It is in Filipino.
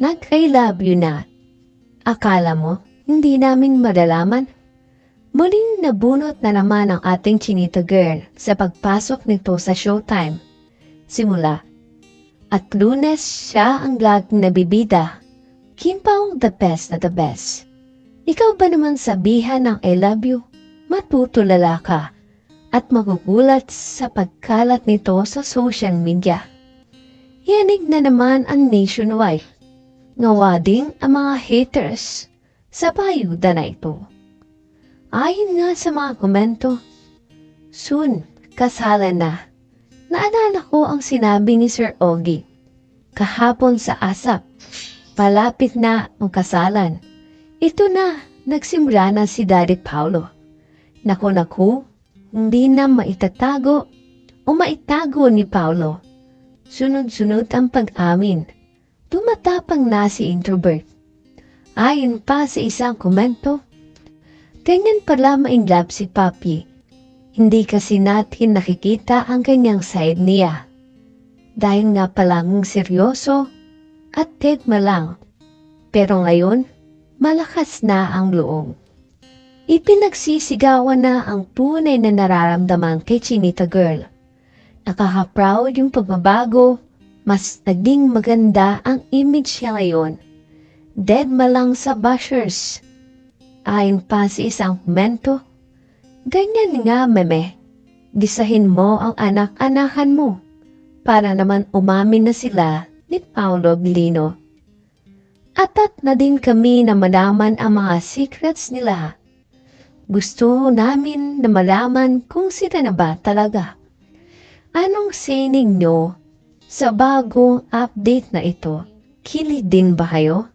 nag-I love you na. Akala mo, hindi namin madalaman? Muling nabunot na naman ang ating chinito girl sa pagpasok nito sa showtime. Simula. At lunes siya ang laging nabibida. Kim Pao the best na the best. Ikaw ba naman sabihan ng I love you? Matutulala ka at magugulat sa pagkalat nito sa social media. Yanig na naman ang nationwide. Ngawa din ang mga haters sa bayuda na ito. Ayon nga sa mga komento, soon, kasalan na. Naalala ko ang sinabi ni Sir Ogie kahapon sa ASAP. Palapit na ang kasalan. Ito na, nagsimula na si Daddy Paulo. Naku naku, hindi na maitatago o maitago ni Paulo. Sunod-sunod ang pag-amin. Tumatapang na si introvert. Ayon pa sa isang komento, ganyan pala ma-inlove si Papi. Hindi kasi natin nakikita ang kanyang side niya. Dahil nga palang seryoso at tegma lang. Pero ngayon, malakas na ang loob. Ipinagsisigawan na ang tunay na nararamdaman kay Chinita Girl. Nakaka-proud yung pagbabago, mas naging maganda ang image niya ngayon. Dead malang sa bashers. Ayon pa sa isang komento, ganyan nga meme, gisahin mo ang anak-anakan mo para naman umamin na sila ni Paolo Glino. Atat na din kami na malaman ang mga secrets nila. Gusto namin na malaman kung sila na ba talaga. Anong sining nyo sa bagong update na ito? Kilig din ba kayo?